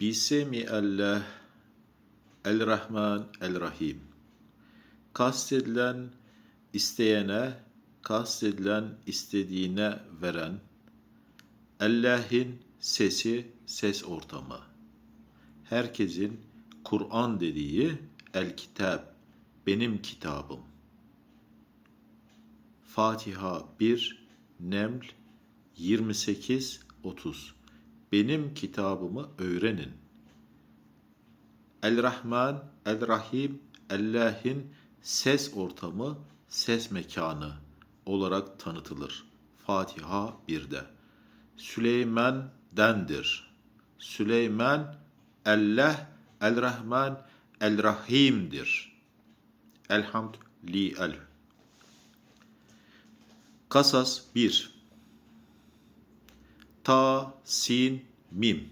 Bisemi Allah El-Rahman El-Rahim. Kastedilen isteyene, kastedilen istediğine veren Allah'ın sesi, ses ortamı. Herkesin Kur'an dediği El-Kitab, benim kitabım. Fatiha 1, Neml 28-30 Benim kitabımı öğrenin. El-Rahman, El-Rahim, Allah'ın ses ortamı, ses mekanı olarak tanıtılır. Fatiha 1'de. Süleyman'dendir. Süleyman, Allah, El-Rahman, El-Rahim'dir. Elhamd el. Kasas 1 Ta, sin, mim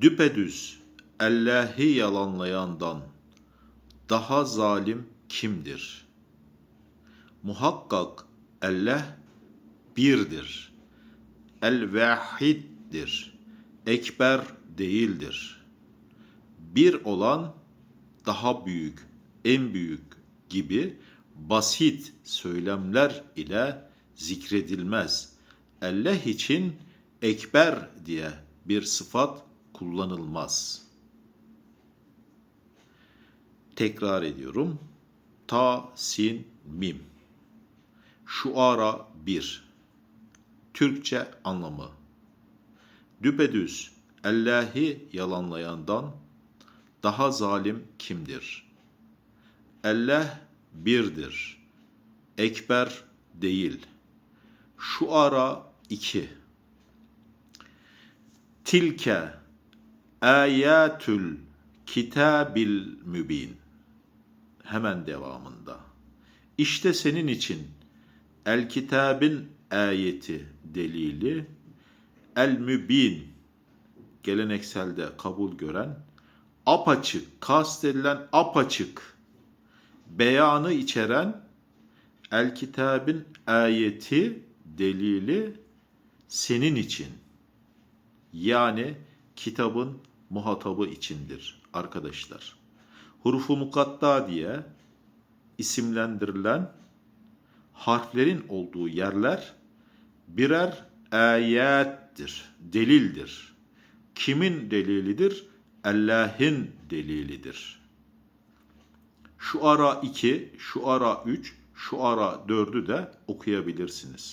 Düpedüz Allah'ı yalanlayandan daha zalim kimdir? Muhakkak Allah birdir. El-Vahiddir. Ekber değildir. Bir olan daha büyük, en büyük gibi basit söylemler ile zikredilmez. Allah için ekber diye bir sıfat kullanılmaz. Tekrar ediyorum. Ta, sin, mim. Şuara 1. Türkçe anlamı. Düpedüz Allah'ı yalanlayandan daha zalim kimdir? Allah birdir. Ekber değil. Şuara 2. Tilke ayatül kitabil mübin. Hemen devamında. İşte senin için el kitabın ayeti delili el mübin gelenekselde kabul gören apaçık kastedilen apaçık beyanı içeren el kitabın ayeti delili senin için yani kitabın muhatabı içindir arkadaşlar. Hurufu mukatta diye isimlendirilen harflerin olduğu yerler birer ayettir, delildir. Kimin delilidir? Allah'ın delilidir. Şu ara 2, şu ara 3, şu ara 4'ü de okuyabilirsiniz.